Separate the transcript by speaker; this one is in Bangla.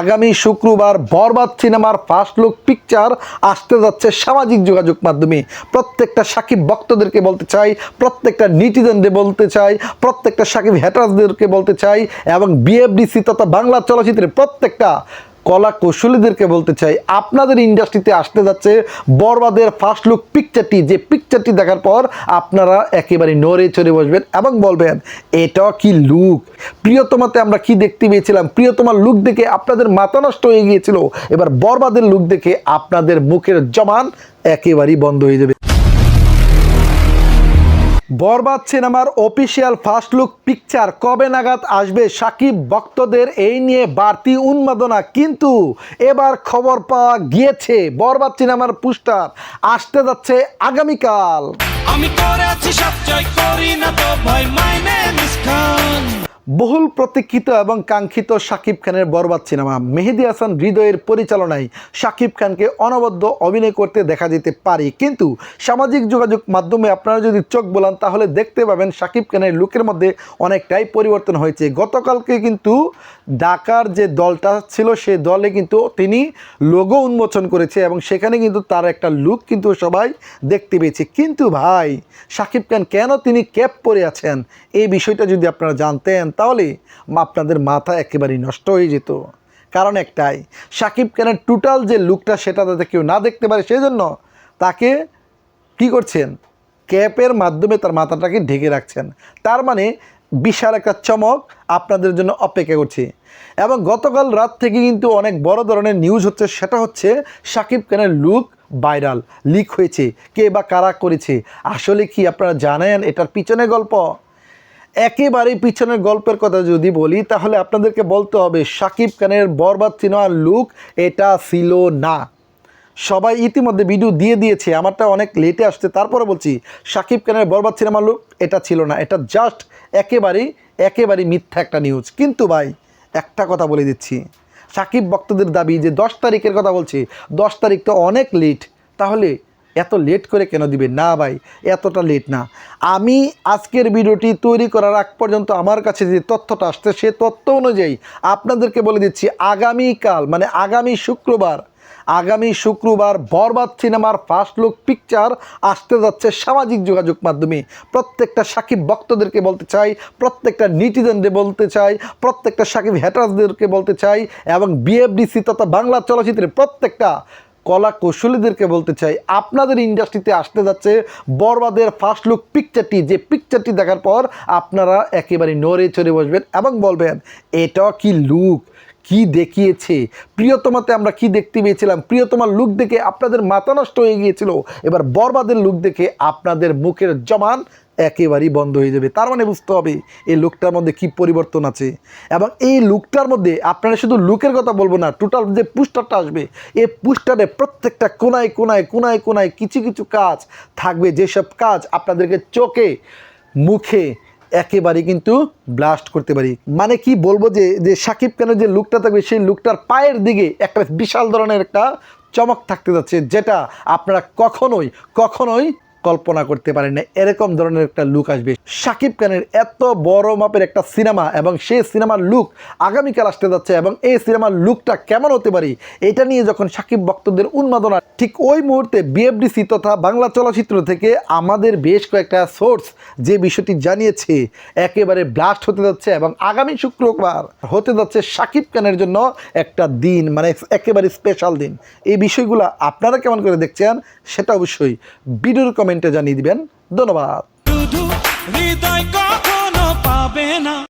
Speaker 1: আগামী শুক্রবার বরবাদ সিনেমার ফার্স্ট লুক পিকচার আসতে যাচ্ছে সামাজিক যোগাযোগ মাধ্যমে। প্রত্যেকটা সাকিব ভক্তদেরকে বলতে চাই, প্রত্যেকটা নিটিজনদের বলতে চাই, প্রত্যেকটা সাকিব হ্যাটার্সদেরকে বলতে চাই এবং বিএফডিসি তথা বাংলা চলচ্চিত্রের প্রত্যেকটা কলা কৌশলীদেরকে বলতে চাই, আপনাদের ইন্ডাস্ট্রিতে আসতে যাচ্ছে বরবাদের ফার্স্ট লুক পিকচারটি যে পিকচারটি দেখার পর আপনারা একেবারে নড়ে চড়ে বসবেন এবং বলবেন, এটা কি লুক প্রিয়তমাতে আমরা কি দেখতে পেয়েছিলাম? প্রিয়তমার লুক দেখে আপনাদের মাথা নষ্ট হয়ে গিয়েছিল। এবার বরবাদের লুক দেখে আপনাদের মুখের জমান একেবারেই বন্ধ হয়ে যাবে। বরবাদ সিনেমার অফিসিয়াল ফার্স্ট লুক পিকচার কবে নাগাদ আসবে সাকিব ভক্তদের এই নিয়ে বাড়তি উন্মাদনা, কিন্তু এবার খবর পাওয়া গিয়েছে, বরবাদ সিনেমার পোস্টার আসতে যাচ্ছে আগামীকাল।
Speaker 2: আমি করেছি সব জয় করি না তো ভয়
Speaker 1: বহুল প্রতীক্ষিত এবং কাঙ্ক্ষিত শাকিব খানের বরবাদ সিনেমা। মেহেদি হাসান হৃদয়ের পরিচালনায় শাকিব খানকে অনবদ্য অভিনয় করতে দেখা যেতে পারে। কিন্তু সামাজিক যোগাযোগ মাধ্যমে আপনারা যদি চোখ বলান, তাহলে দেখতে পাবেন শাকিব খানের লুকের মধ্যে অনেকটাই পরিবর্তন হয়েছে। গতকালকে কিন্তু ঢাকার যে দলটা ছিল, সে দলে কিন্তু তিনি লোগো উন্মোচন করেছে এবং সেখানে কিন্তু তার একটা লুক কিন্তু সবাই দেখতে পেয়েছে। কিন্তু ভাই, শাকিব খান কেন তিনি ক্যাপ পরে আছেন? এই বিষয়টা যদি আপনারা জানতেন, তাহলে আপনাদের মাথা একেবারেই নষ্ট হয়ে যেত। কারণ একটাই শাকিব খানের টোটাল যে লুকটা সেটা যাতে কেউ না দেখতে পারে সেই জন্য তাকে কি করছেন? ক্যাপের মাধ্যমে তার মাথাটাকে ঢেকে রাখছেন। তার মানে বিশাল একটা চমক আপনাদের জন্য অপেক্ষা করছে। এবং গতকাল রাত থেকে কিন্তু অনেক বড় ধরনের নিউজ হচ্ছে, সেটা হচ্ছে শাকিব খানের লুক ভাইরাল লিক হয়েছে, কে বা কারা করেছে? আসলে কি আপনারা জানেন এটার পিছনে গল্প? একেবারেই পিছনের গল্পের কথা যদি বলি, তাহলে আপনাদেরকে বলতে হবে শাকিব খানের বরবাদ সিনেমার লুক এটা ছিল না। সবাই ইতিমধ্যে ভিডিও দিয়ে দিয়েছে, আমারটা অনেক লেটে আসছে, তারপরে বলছি শাকিব খানের বরবাদ সিনেমার লুক এটা ছিল না, এটা জাস্ট একেবারেই একেবারেই মিথ্যা একটা নিউজ কিন্তু ভাই, একটা কথা বলে দিচ্ছি, সাকিব ভক্তদের দাবি যে দশ তারিখের কথা বলছি, দশ তারিখ তো অনেক লেট তাহলে এত লেট করে কেন দিবে? না ভাই, এতটা লেট না। আমি আজকের ভিডিওটি তৈরি করার আগ পর্যন্ত আমার কাছে যে তথ্যটা আসছে, সে তথ্য অনুযায়ী আপনাদেরকে বলে দিচ্ছি, আগামীকাল মানে আগামী শুক্রবার আগামী শুক্রবার বরবাদ সিনেমার ফার্স্ট লুক পিকচার আসতে যাচ্ছে সামাজিক যোগাযোগ মাধ্যমে। প্রত্যেকটা সাকিব ভক্তদেরকে বলতে চাই, প্রত্যেকটা নিটিজেনদের বলতে চাই, প্রত্যেকটা সাকিব হ্যাটার্সদেরকে বলতে চাই, এবং বিএফডিসি তথা বাংলা চলচ্চিত্রের প্রত্যেকটা কলা কৌশলীদেরকে বলতে চাই, আপনাদের ইন্ডাস্ট্রিতে আসতে যাচ্ছে বরবাদের ফার্স্ট লুক পিকচারটি যে পিকচারটি দেখার পর আপনারা একেবারে নড়ে চড়ে বসবেন এবং বলবেন, এটা কি লুক কি দেখিয়েছে? প্রিয়তমাতে আমরা কি দেখতে পেয়েছিলাম? প্রিয়তমার লুক দেখে আপনাদের মাথা নষ্ট হয়ে গিয়েছিল। এবার বরবাদের লুক দেখে আপনাদের মুখের জমান একেবারেই বন্ধ হয়ে যাবে। তার মানে বুঝতে হবে এই লুকটার মধ্যে কি পরিবর্তন আছে। এবং এই লুকটার মধ্যে আপনারা শুধু লুকের কথা বলব না টোটাল যে পুস্টারটা আসবে, এই পুস্টারে প্রত্যেকটা কোনায় কোনায় কোনায় কোনায় কিছু কিছু কাজ থাকবে। যেসব কাজ আপনাদেরকে চোখে, মুখে একেবারে কিন্তু ব্লাস্ট করতে পারি। মানে কি বলব যে যে সাকিব খানের যে লুকটা থাকবে, সেই লুকটার পায়ের দিকে একটা বিশাল ধরনের একটা চমক থাকতে যাচ্ছে, যেটা আপনারা কখনোই কখনোই কল্পনা করতে পারেন না এরকম ধরনের একটা লুক আসবে। সাকিব খানের এত বড় মাপের একটা সিনেমা এবং সেই সিনেমার লুক আগামীকাল আসতে যাচ্ছে এবং এই সিনেমার লুকটা কেমন হতে পারে, এটা নিয়ে যখন সাকিব ভক্তদের উন্মাদনা, ঠিক ওই মুহূর্তে বিএফডিসি তথা বাংলা চলচ্চিত্র থেকে আমাদের বেশ কয়েকটা সোর্স যে বিষয়টি জানিয়েছে, একেবারে ব্লাস্ট হতে যাচ্ছে এবং আগামী শুক্রবার হতে যাচ্ছে সাকিব খানের জন্য একটা দিন মানে একেবারে স্পেশাল দিন। এই বিষয়গুলো আপনারা কেমন করে দেখছেন, সেটা অবশ্যই ভিডিওর কমেন্টে জানিয়ে দিবেন। ধন্যবাদ।